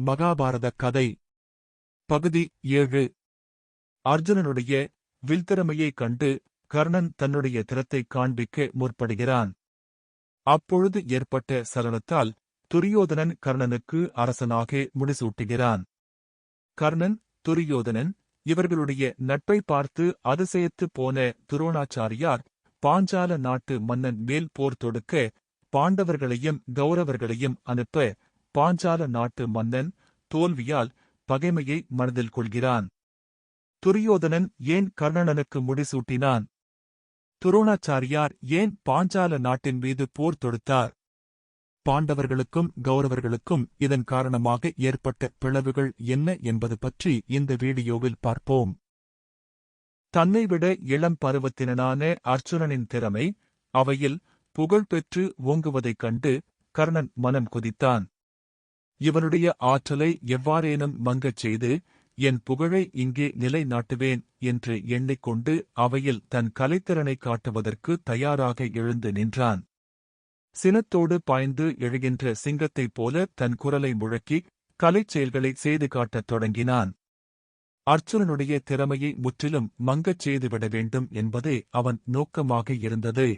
மகாபாரத கதை. பகுதி ஏழு. அர்ஜுனனுடைய வில்திறமையைக் கண்டு கர்ணன் தன்னுடைய திறத்தைக் காண்பிக்க முற்படுகிறான். அப்பொழுது ஏற்பட்ட சலனத்தால் துரியோதனன் கர்ணனுக்கு அரசனாக முடிசூட்டுகிறான். கர்ணன் துரியோதனன் இவர்களுடைய நட்பை பார்த்து அதிசயத்துப் போன துரோணாச்சாரியார் பாஞ்சால நாட்டு மன்னன் மேல் போர் தொடுக்க பாண்டவர்களையும் கௌரவர்களையும் அனுப்ப பாஞ்சால நாட்டு மன்னன் தோல்வியால் பகைமையை மனதில் கொள்கிறான். துரியோதனன் ஏன் கர்ணனனுக்கு முடிசூட்டினான்? துரோணாச்சாரியார் ஏன் பாஞ்சால நாட்டின் மீது போர் தொடுத்தார்? பாண்டவர்களுக்கும் கௌரவர்களுக்கும் இதன் காரணமாக ஏற்பட்ட பிளவுகள் என்ன என்பது பற்றி இந்த வீடியோவில் பார்ப்போம். தன்னைவிட இளம் பருவத்தினனான அர்ச்சுனனின் திறமை அவையில் புகழ் பெற்று ஓங்குவதைக் கண்டு கர்ணன் மனம் குதித்தான். இவனுடைய ஆற்றலை எவ்வாறேனும் மங்கச் செய்து என் புகழை இங்கே நிலைநாட்டுவேன் என்று எண்ணிக்கொண்டு அவையில் தன் கலைத்திறனைக் காட்டுவதற்கு தயாராக எழுந்து நின்றான். சினத்தோடு பாய்ந்து எழுகின்ற சிங்கத்தைப் போல தன் குரலை முழக்கி கலைச் செயல்களை செய்து காட்டத் தொடங்கினான். அர்ச்சுனனுடைய திறமையை முற்றிலும் மங்கச் செய்துவிட வேண்டும் என்பதே அவன் நோக்கமாக இருந்தது.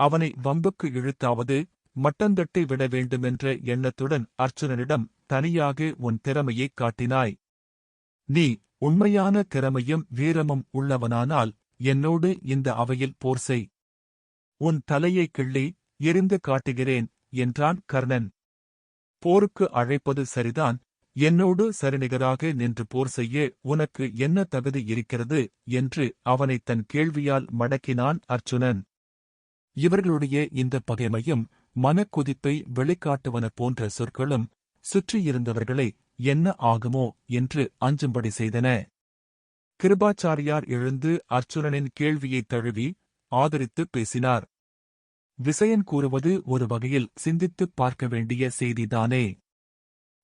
அவனை வம்புக்கு இழுத்தாவது மட்டந்தட்டி விட வேண்டுமென்ற எண்ணத்துடன் அர்ச்சுனனிடம் தனியாக உன் திறமையைக் காட்டினாய். நீ உண்மையான திறமையும் வீரமும் உள்ளவனானால் என்னோடு இந்த அவையில் போர் செய். உன் தலையை கிள்ளி எரிந்து காட்டுகிறேன் என்றான் கர்ணன். போருக்கு அழைப்பது சரிதான் என்னோடு சரிநிகராக நின்று போர் செய்ய உனக்கு என்ன தகுதி இருக்கிறது என்று அவனை தன் கேள்வியால் மடக்கினான் அர்ச்சுனன் இவர்களுடைய இந்த பகைமையும் மனக்குதிப்பை வெளிக்காட்டுவன போன்ற சொற்களும் சுற்றியிருந்தவர்களை என்ன ஆகுமோ என்று அஞ்சும்படி செய்தன. கிருபாச்சாரியார் எழுந்து அர்ச்சுனனின் கேள்வியைத் தழுவி ஆதரித்துப் பேசினார். விசயன் கூறுவது ஒரு வகையில் சிந்தித்துப் பார்க்க வேண்டிய செய்திதானே.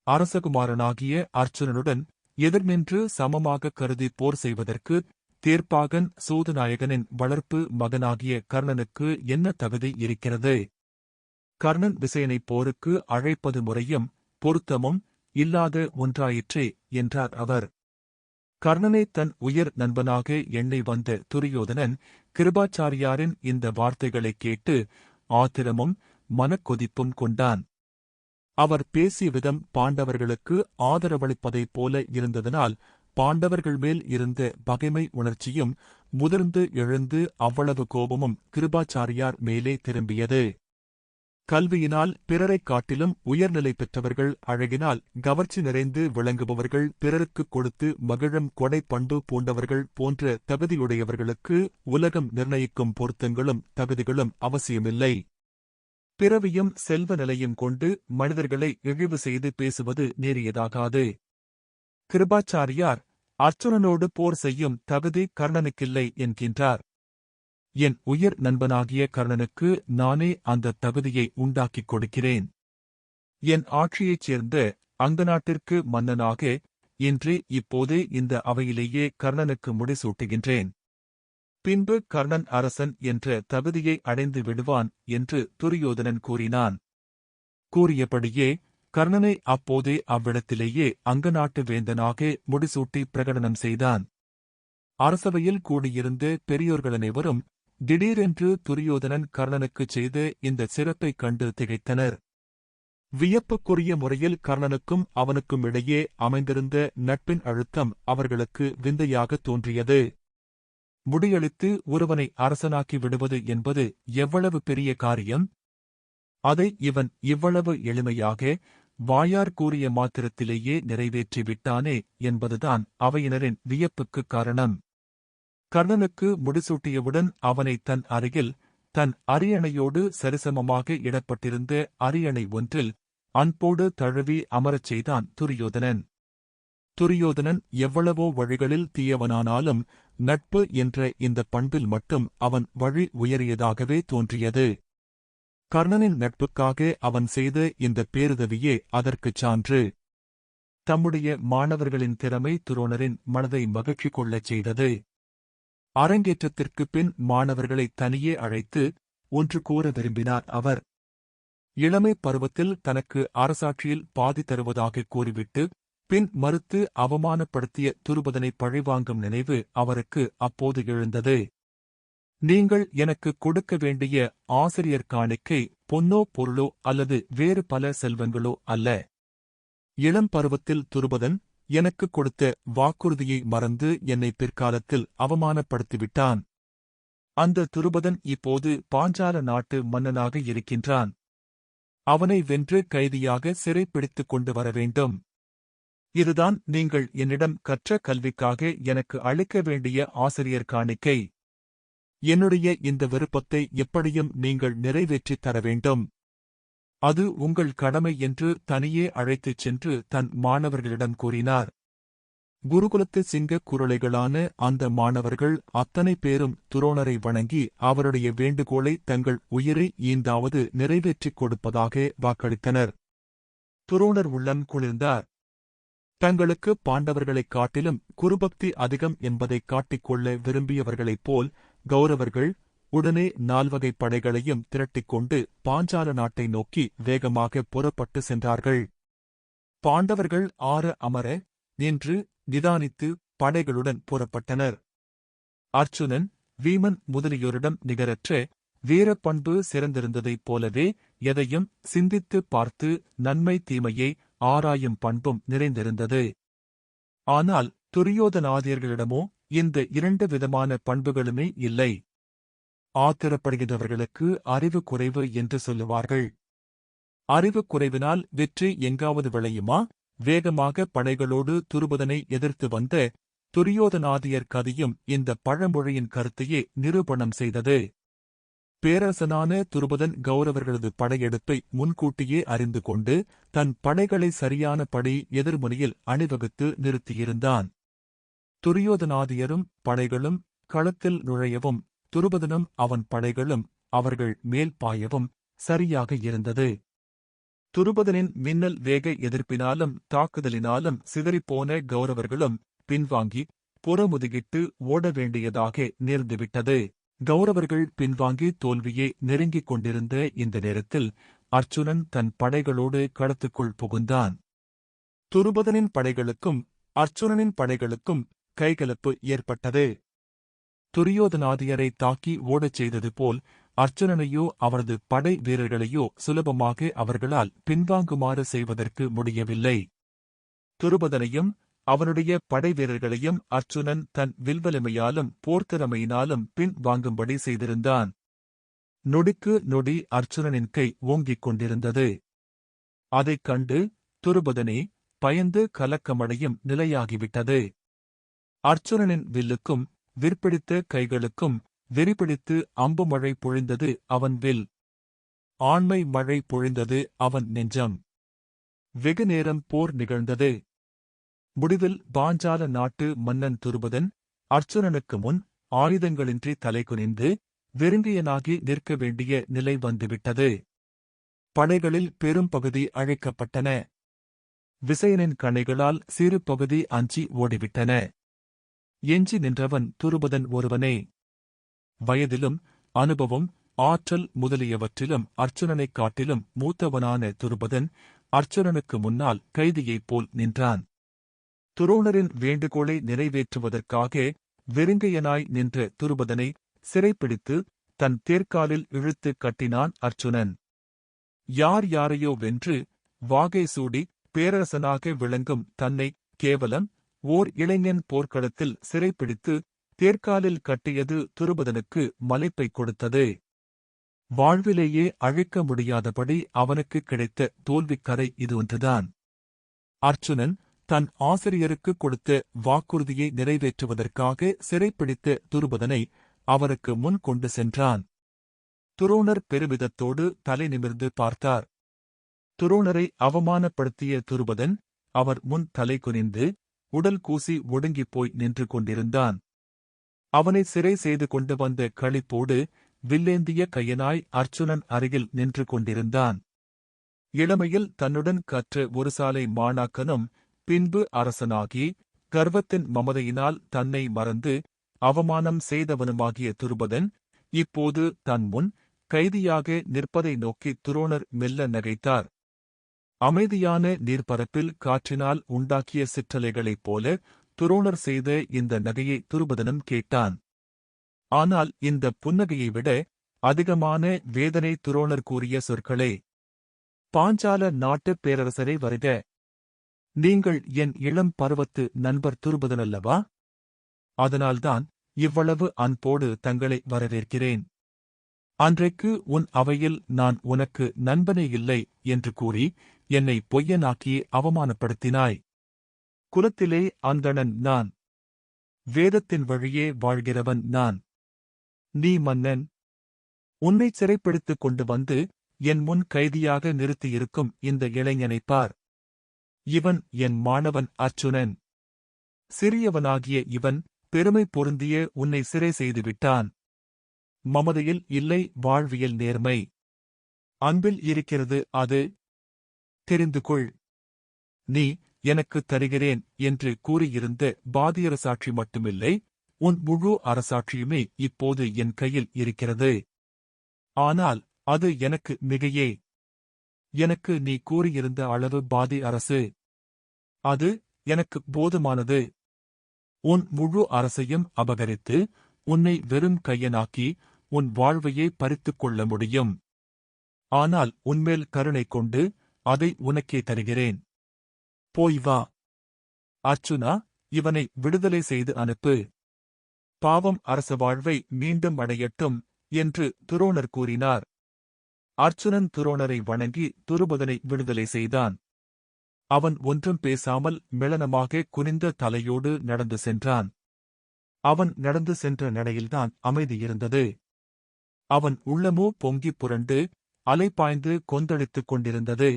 அரசகுமாரனாகிய அர்ச்சுனனுடன் எதிர்நின்று சமமாக கருதி போர் செய்வதற்கு தேர்ப்பாகன் சூதநாயகனின் வளர்ப்பு மகனாகிய கர்ணனுக்கு என்ன தகுதி இருக்கிறது? கர்ணன் விசயனை போருக்கு அழைப்பது முறையும் பொருத்தமும் இல்லாத ஒன்றாயிற்றே என்றார் அவர். கர்ணனை தன் உயர் நண்பனாக எண்ணி வந்த துரியோதனன் கிருபாச்சாரியாரின் இந்த வார்த்தைகளைக் கேட்டு ஆத்திரமும் மனக்கொதிப்பும் கொண்டான். அவர் பேசிய விதம் பாண்டவர்களுக்கு ஆதரவளிப்பதைப் போல இருந்ததனால் பாண்டவர்கள் மேல் இருந்த பகைமை உணர்ச்சியும் முதிர்ந்து எழுந்து அவ்வளவு கோபமும் கிருபாச்சாரியார் மேலே திரும்பியது. கல்வியினால் பிறரைக் காட்டிலும் உயர்நிலை பெற்றவர்கள் அழகினால் கவர்ச்சி நிறைந்து விளங்குபவர்கள் பிறருக்குக் கொடுத்து மகிழும் கொடை பண்பு பூண்டவர்கள் போன்ற தகுதியுடையவர்களுக்கு உலகம் நிர்ணயிக்கும் பொருத்தங்களும் தகுதிகளும் அவசியமில்லை. பிறவியும் செல்வ நிலையும் கொண்டு மனிதர்களை இழிவு செய்து பேசுவது நேரியதாகாது. கிருபாச்சாரியார் அர்ச்சுனனோடு போர் செய்யும் தகுதி கர்ணனுக்கில்லை என்கின்றார். என் உயிர் நண்பனாகிய கர்ணனுக்கு நானே அந்த தகுதியை உண்டாக்கிக் கொடுக்கிறேன். என் ஆட்சியைச் சேர்ந்த அங்கநாட்டிற்கு மன்னனாக இன்று இப்போதே இந்த அவையிலேயே கர்ணனுக்கு முடிசூட்டுகின்றேன். பின்பு கர்ணன் அரசன் என்ற தகுதியை அடைந்து விடுவான் என்று துரியோதனன் கூறினான். கூறியபடியே கர்ணனை அப்போதே அவ்விடத்திலேயே அங்கநாட்டு வேந்தனாக முடிசூட்டி பிரகடனம் செய்தான். அரசவையில் கூடியிருந்த பெரியோர்களனைவரும் திடீரென்று துரியோதனன் கர்ணனுக்குச் செய்த இந்த சிறப்பைக் கண்டு திகைத்தனர். வியப்புக்குரிய முறையில் கர்ணனுக்கும் அவனுக்கும் இடையே அமைந்திருந்த நட்பின் அழுத்தம் அவர்களுக்கு விந்தையாகத் தோன்றியது. முடியளித்து ஒருவனை அரசனாக்கி விடுவது என்பது எவ்வளவு பெரிய காரியம்? அதை இவன் இவ்வளவு எளிமையாக வாயார் கூறிய மாத்திரத்திலேயே நிறைவேற்றி விட்டானே என்பதுதான் அவையினரின் வியப்புக்குக் காரணம். கர்ணனுக்கு முடிசூட்டியவுடன் அவனை தன் அருகில் தன் அரியணையோடு சரிசமமாக இடப்பட்டிருந்த அரியணை ஒன்றில் அன்போடு தழுவி அமரச் செய்தான் துரியோதனன். துரியோதனன் எவ்வளவோ வழிகளில் தீயவனானாலும் நட்பு என்ற இந்த பண்பில் மட்டும் அவன் வழி உயரியதாகவே தோன்றியது. கர்ணனின் நட்புக்காக அவன் செய்த இந்த பேருதவியே அதற்குச் சான்று. தம்முடைய மாணவர்களின் திறமை துரோணரின் மனதை மகிழ்ச்சி கொள்ளச் செய்தது. அரங்கேற்றத்திற்குப் பின் மாணவர்களை தனியே அழைத்து ஒன்று கூற விரும்பினார் அவர். இளமை பருவத்தில் தனக்கு அரசாட்சியில் பாதி தருவதாக கூறிவிட்டு பின் மறுத்து அவமானப்படுத்திய துருபதனை பழிவாங்கும் நினைவு அவருக்கு அப்போது எழுந்தது. நீங்கள் எனக்கு கொடுக்க வேண்டிய ஆசிரியர் காணிக்கை பொன்னோ பொருளோ அல்லது வேறு பல செல்வங்களோ அல்ல. இளம் பருவத்தில் துருபதன் எனக்கு கொடுத்த வாக்குறுதியை மறந்து என்னை பிற்காலத்தில் அவமானப்படுத்திவிட்டான். அந்த துருபதன் இப்போது பாஞ்சால நாட்டு மன்னனாக இருக்கின்றான். அவனை வென்று கைதியாக சிறைப்பிடித்துக் கொண்டு வர வேண்டும். இதுதான் நீங்கள் என்னிடம் கற்ற கல்விக்காக எனக்கு அளிக்க வேண்டிய ஆசிரியர் காணிக்கை. என்னுடைய இந்த விருப்பத்தை எப்படியும் நீங்கள் நிறைவேற்றித் தர வேண்டும். அது உங்கள் கடமை என்று தனியே அழைத்துச் சென்று தன் மாணவர்களிடம் கூறினார். குருகுலத்து சிங்க குரலைகளான அந்த மாணவர்கள் அத்தனை பேரும் துரோணரை வணங்கி அவருடைய வேண்டுகோளை தங்கள் உயிரை ஈந்தாவது நிறைவேற்றிக் கொடுப்பதாக வாக்களித்தனர். துரோணர் உள்ளம் குளிர்ந்தார். தங்களுக்கு பாண்டவர்களைக் காட்டிலும் குருபக்தி அதிகம் என்பதைக் காட்டிக்கொள்ள விரும்பியவர்களைப் போல் கௌரவர்கள் உடனே நால்வகைப் படைகளையும் திரட்டிக் கொண்டு பாஞ்சால நாட்டை நோக்கி வேகமாக புறப்பட்டு சென்றார்கள். பாண்டவர்கள் ஆற அமர நின்று நிதானித்து படைகளுடன் புறப்பட்டனர். அர்ச்சுனன் வீமன் முதலியோரிடம் நிகரற்ற வீரப்பண்பு சிறந்திருந்ததைப் போலவே எதையும் சிந்தித்து பார்த்து நன்மை தீமையை ஆராயும் பண்பும் நிறைந்திருந்தது. ஆனால் துரியோதனாதியர்களிடமோ இந்த இரண்டு விதமான பண்புகளுமே இல்லை. ஆத்திரப்படுகிறவர்களுக்கு அறிவு குறைவு என்று சொல்லுவார்கள். அறிவு குறைவினால் வெற்றி எங்காவது விளையுமா? வேகமாக படைகளோடு துருபதனை எதிர்த்து வந்த துரியோதனாதியர் கதையும் இந்த பழமொழியின் கருத்தையே நிரூபணம் செய்தது. பேரரசனான துருபதன் கௌரவர்களது படையெடுப்பை முன்கூட்டியே அறிந்து கொண்டு தன் படைகளை சரியான படி எதிர்முனையில் அணிவகுத்து நிறுத்தியிருந்தான். துரியோதனாதியரும் படைகளும் களத்தில் நுழையவும் துருபதனும் அவன் படைகளும் அவர்கள் மேல் பாயவும் சரியாக இருந்தது. துருபதனின் மின்னல் வேக எதிர்ப்பினாலும் தாக்குதலினாலும் சிதறிப்போன கௌரவர்களும் பின்வாங்கி புறமுதுகிட்டு ஓட வேண்டியதாக நேர்ந்துவிட்டது. கௌரவர்கள் பின்வாங்கி தோல்வியை நெருங்கிக் கொண்டிருந்த இந்த நேரத்தில் அர்ச்சுனன் தன் படைகளோடு களத்துக்குள் புகுந்தான். துருபதனின் படைகளுக்கும் அர்ச்சுனனின் படைகளுக்கும் கைகலப்பு ஏற்பட்டது. துரியோதனாதியரை தாக்கி ஓடச் செய்தது போல் அர்ச்சுனனையோ அவரது படை வீரர்களையோ சுலபமாக அவர்களால் பின்வாங்குமாறு செய்வதற்கு முடியவில்லை. துருபதனையும் அவனுடைய படை வீரர்களையும் அர்ச்சுனன் தன் வில்வலிமையாலும் போர்த்திறமையினாலும் பின் வாங்கும்படி செய்திருந்தான். நொடிக்கு நொடி அர்ச்சுனனின் கை ஓங்கிக் கொண்டிருந்தது. அதைக் கண்டு துருபதனே பயந்து கலக்கமடையும் நிலையாகிவிட்டது. அர்ச்சுனனின் வில்லுக்கும் விற்பிடித்த கைகளுக்கும் வெறிபிடித்து அம்பு மழை பொழிந்தது அவன் வில். ஆண்மை மழை பொழிந்தது அவன் நெஞ்சம். வெகு நேரம் போர் நிகழ்ந்தது. முடிவில் பாஞ்சால நாட்டு மன்னன் துருபதன் அர்ச்சுனனுக்கு முன் ஆயுதங்களின்றி தலை குனிந்து வெறுங்கியனாகி நிற்க வேண்டிய நிலை வந்துவிட்டது. படைகளில் பெரும் பகுதி அழைக்கப்பட்டன. விசயனின் கணைகளால் சிறு பகுதி அஞ்சி ஓடிவிட்டன. எஞ்சி நின்றவன் துருபதன் ஒருவனே. வயதிலும் அனுபவம் ஆற்றல் முதலியவற்றிலும் அர்ச்சுனனைக் காட்டிலும் மூத்தவனான துருபதன் அர்ச்சுனனுக்கு முன்னால் கைதியைப் போல் நின்றான். துரோணரின் வேண்டுகோளை நிறைவேற்றுவதற்காக வெறுங்கையனாய் நின்ற துருபதனை சிறைப்பிடித்து தன் தேர்க்காலில் இழுத்து கட்டினான் அர்ச்சுனன். யார் யாரையோ வென்று வாகை சூடி பேரரசனாக விளங்கும் தன்னை கேவலம் ஓர் இளைஞன் போர்க்களத்தில் சிறைப்பிடித்து தேர்க்காலில் கட்டியது துருபதனுக்கு மலைப்பை கொடுத்தது. வாழ்விலேயே அழிக்க முடியாதபடி அவனுக்கு கிடைத்த தோல்விக்கரை இது ஒன்றுதான். அர்ச்சுனன் தன் ஆசிரியருக்கு கொடுத்த வாக்குறுதியை நிறைவேற்றுவதற்காக சிறைப்பிடித்த துருபதனை அவருக்கு முன் கொண்டு சென்றான். துரோணர் பெருமிதத்தோடு தலை நிமிர்ந்து பார்த்தார். துரோணரை அவமானப்படுத்திய துருபதன் அவர் முன் தலை குனிந்து உடல் கூசி ஒடுங்கிப் போய் நின்று கொண்டிருந்தான். அவனை சிறை செய்து கொண்டு வந்த களிப்போடு வில்லேந்திய கையனாய் அர்ச்சுனன் அருகில் நின்று கொண்டிருந்தான். இளமையில் தன்னுடன் கற்ற ஒரு சாலை மாணாக்கனும் பின்பு அரசனாகி கர்வத்தின் மமதையினால் தன்னை மறந்து அவமானம் செய்தவனுமாகிய துருபதன் இப்போது தன் முன் கைதியாக நிற்பதை நோக்கி துரோணர் மெல்ல நகைத்தார். அமைதியான நீர்ப்பரப்பில் காற்றினால் உண்டாக்கிய சிற்றலைகளைப் போல துரோணர் செய்த இந்த நகையை துருபதனும் கேட்டான். ஆனால் இந்த புன்னகையை விட அதிகமான வேதனை துரோணர் கூறிய சொற்களே. பாஞ்சால நாட்டுப் பேரரசரை வருக. நீங்கள் என் இளம் பருவத்து நண்பர் துருபதனல்லவா? அதனால்தான் இவ்வளவு அன்போடு தங்களை வரவேற்கிறேன். அன்றைக்கு உன் அவையில் நான் உனக்கு நண்பனே இல்லை என்று கூறி என்னை பொய்யனாக்கி அவமானப்படுத்தினாய். குலத்திலே அந்தணன் நான். வேதத்தின் வழியே வாழ்கிறவன் நான். நீ மன்னன். உன்னை சிறைப்பிடித்துக் கொண்டு வந்து என் முன் கைதியாக நிறுத்தியிருக்கும் இந்த இளைஞனைப் பார். இவன் என் மாணவன் அர்ச்சுனன் சிறியவனாகிய இவன் பெருமை பொருந்திய உன்னை சிறை செய்துவிட்டான் மமதையில் இல்லை வாழ்வியல் நேர்மை. அன்பில் இருக்கிறது அது தெரிந்து கொள் நீ எனக்கு தருகிறேன் என்று கூறியிருந்த பாதியரசாட்சி மட்டுமில்லை உன் முழு அரசாட்சியுமே இப்போது என் கையில் இருக்கிறது. ஆனால் அது எனக்கு மிகையே. எனக்கு நீ கூறியிருந்த அளவு பாதி அரசு. அது எனக்கு போதுமானது. உன் முழு அரசையும் அபகரித்து உன்னை வெறும் கையனாக்கி உன் வாழ்வையே பறித்துக் கொள்ள முடியும். ஆனால் உன்மேல் கருணை கொண்டு அதை உனக்கே தருகிறேன். போய் வா. அர்ச்சுனா இவனை விடுதலை செய்து அனுப்பு. பாவம் அரச வாழ்வை மீண்டும் அடையட்டும் என்று துரோணர் கூறினார். அர்ச்சுனன் துரோணரை வணங்கி துருபதனை விடுதலை செய்தான். அவன் ஒன்றும் பேசாமல் மிளனமாக குனிந்த தலையோடு நடந்து சென்றான். அவன் நடந்து சென்ற நடையில்தான் அமைதி இருந்தது. அவன் உள்ளமோ பொங்கிப் புரண்டு அலைபாய்ந்து கொந்தளித்துக் கொண்டிருந்தது.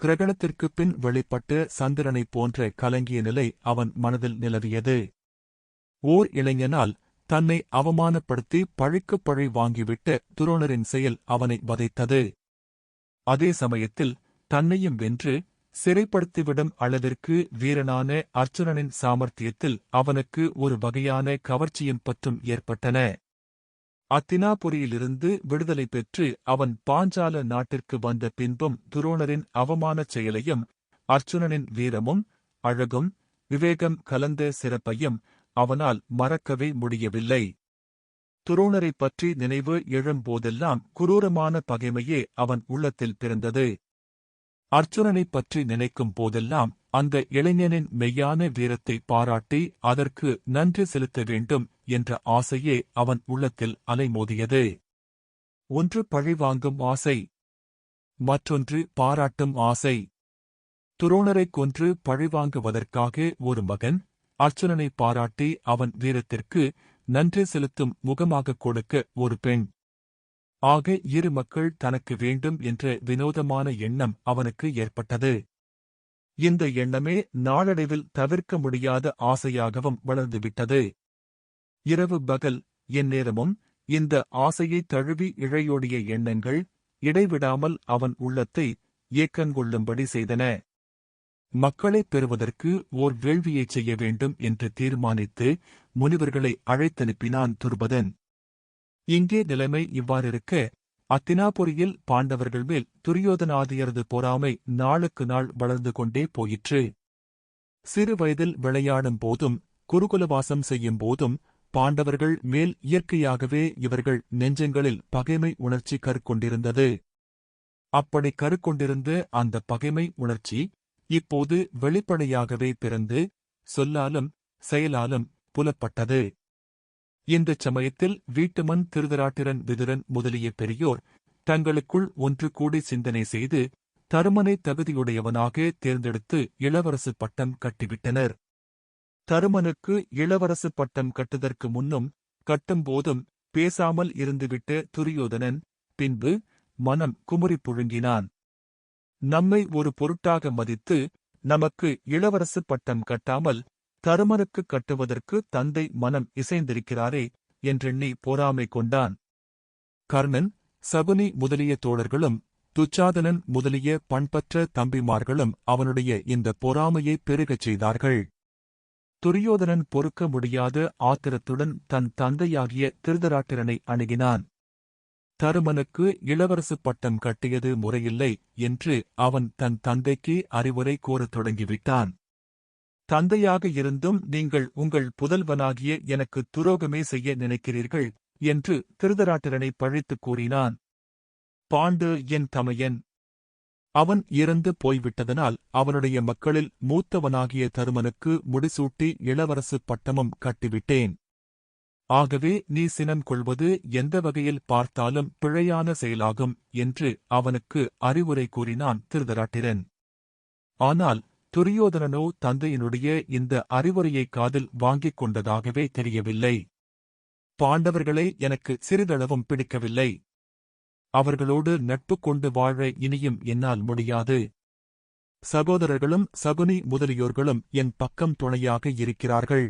கிரகணத்திற்குப் பின் வெளிப்பட்ட சந்திரனைப் போன்ற கலங்கிய நிலை அவன் மனதில் நிலவியது. ஓர் இளைஞனால் தன்னை அவமானப்படுத்தி பழிக்குப் பழி வாங்கிவிட்ட துரோணரின் செயல் அவனை வதைத்தது. அதே சமயத்தில் தன்னையும் வென்று சிறைப்படுத்திவிடும் அளவிற்கு வீரனான அர்ச்சுனனின் சாமர்த்தியத்தில் அவனுக்கு ஒரு வகையான கவர்ச்சியும் பற்றும் ஏற்பட்டன. அத்தினாபுரியிலிருந்து விடுதலை பெற்று அவன் பாஞ்சால நாட்டிற்கு வந்த பின்பும் துரோணரின் அவமானச் செயலையும் அர்ச்சுனனின் வீரமும் அழகும் விவேகம் கலந்த சிறப்பையும் அவனால் மறக்கவே முடியவில்லை. துரோணரைப் பற்றி நினைவு எழும்போதெல்லாம் குரூரமான பகைமையே அவன் உள்ளத்தில் பிறந்தது. அர்ச்சுனனைப் பற்றி நினைக்கும் போதெல்லாம் அந்த இளைஞனின் மெய்யான வீரத்தை பாராட்டி அதற்கு நன்றி செலுத்த வேண்டும் என்ற ஆசையே அவன் உள்ளத்தில் அலைமோதியது. ஒன்று பழிவாங்கும் ஆசை மற்றொன்று பாராட்டும் ஆசை. துரோணரைக் கொன்று பழிவாங்குவதற்காக ஒரு மகன் அர்ச்சுனனை பாராட்டி அவன் வீரத்திற்கு நன்றி செலுத்தும் முகமாகக் கொடுக்க ஒரு பெண். ஆக இரு மக்கள் தனக்கு வேண்டும் என்ற வினோதமான எண்ணம் அவனுக்கு ஏற்பட்டது. இந்த எண்ணமே நாளடைவில் தவிர்க்க முடியாத ஆசையாகவும் வளர்ந்துவிட்டது. இரவு பகல் எந்நேரமும் இந்த ஆசையை தழுவி இழையோடிய எண்ணங்கள் இடைவிடாமல் அவன் உள்ளத்தை ஏக்கங்கொள்ளும்படி செய்தன. மக்களைப் பெறுவதற்கு ஓர் வேள்வியைச் செய்ய வேண்டும் என்று தீர்மானித்து முனிவர்களை அழைத்தனுப்பினான் துருபதன். இங்கே நிலைமை இவ்வாறிருக்க அத்தினாபுரியில் பாண்டவர்கள் மேல் துரியோதனாதியரது பொறாமை நாளுக்கு நாள் வளர்ந்து கொண்டே போயிற்று. சிறு வயதில் விளையாடும் போதும் குருகுலவாசம் செய்யும் போதும் பாண்டவர்கள் மேல் இயற்கையாகவே இவர்கள் நெஞ்சங்களில் பகைமை உணர்ச்சி கருக்கொண்டிருந்தது. அப்படி கருக்கொண்டிருந்த அந்த பகைமை உணர்ச்சி இப்போது வெளிப்படையாகவே பிறந்து சொல்லாலும் செயலாலும் புலப்பட்டது. இந்தச் சமயத்தில் வீட்டுமன் திருதராட்டிரன் விதுரன் முதலிய பெரியோர் தங்களுக்குள் ஒன்று கூடி சிந்தனை செய்து தருமனை தகுதியுடையவனாக தேர்ந்தெடுத்து இளவரசு பட்டம் கட்டிவிட்டனர். தருமனுக்கு இளவரசு பட்டம் கட்டுதற்கு முன்னும் கட்டும்போதும் பேசாமல் இருந்துவிட்ட துரியோதனன் பின்பு மனம் குமுறி புழுங்கினான். நம்மை ஒரு பொருட்டாக மதித்து நமக்கு இளவரசு பட்டம் கட்டாமல் தருமனுக்கு கட்டுவதற்கு தந்தை மனம் இசைந்திருக்கிறாரே என்றெண்ணி பொறாமை கொண்டான். கர்ணன் சகுனி முதலிய தோழர்களும் துச்சாதனன் முதலிய பண்பற்ற தம்பிமார்களும் அவனுடைய இந்த பொறாமையை பெருகச் செய்தார்கள். துரியோதனன் பொறுக்க முடியாத ஆத்திரத்துடன் தன் தந்தையாகிய திருதராட்டிரனை அணுகினான். தருமனுக்கு இளவரசு பட்டம் கட்டியது முறையில்லை என்று அவன் தன் தந்தைக்கு அறிவுரை கூறத் தொடங்கிவிட்டான். தந்தையாக இருந்தும் நீங்கள் உங்கள் புதல்வனாகிய எனக்கு துரோகமே செய்ய நினைக்கிறீர்கள் என்று திருதராட்டிரனை பழித்துக் கூறினான். பாண்டு என் தமையன். அவன் இறந்து போய்விட்டதனால் அவனுடைய மக்களில் மூத்தவனாகிய தருமனுக்கு முடிசூட்டி இளவரசு பட்டமும் கட்டிவிட்டேன். ஆகவே நீ சினம் கொள்வது எந்த வகையில் பார்த்தாலும் பிழையான செயலாகும் என்று அவனுக்கு அறிவுரை கூறினான் திருதராட்டிரன். ஆனால் துரியோதனனோ தந்தையினுடைய இந்த அறிவுரையை காதில் வாங்கிக் கொண்டதாகவே தெரியவில்லை. பாண்டவர்களே எனக்கு சிறிதளவும் பிடிக்கவில்லை. அவர்களோடு நட்பு கொண்டு வாழ இனியும் என்னால் முடியாது. சகோதரர்களும் சகுனி முதலியோர்களும் என் பக்கம் துணையாக இருக்கிறார்கள்.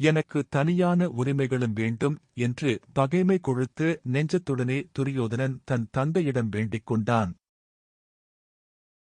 எனக்கு தனியான உரிமைகளும் வேண்டும் என்று பகைமை கொழுத்து நெஞ்சத்துடனே துரியோதனன் தன் தந்தையிடம் வேண்டிக் கொண்டான்.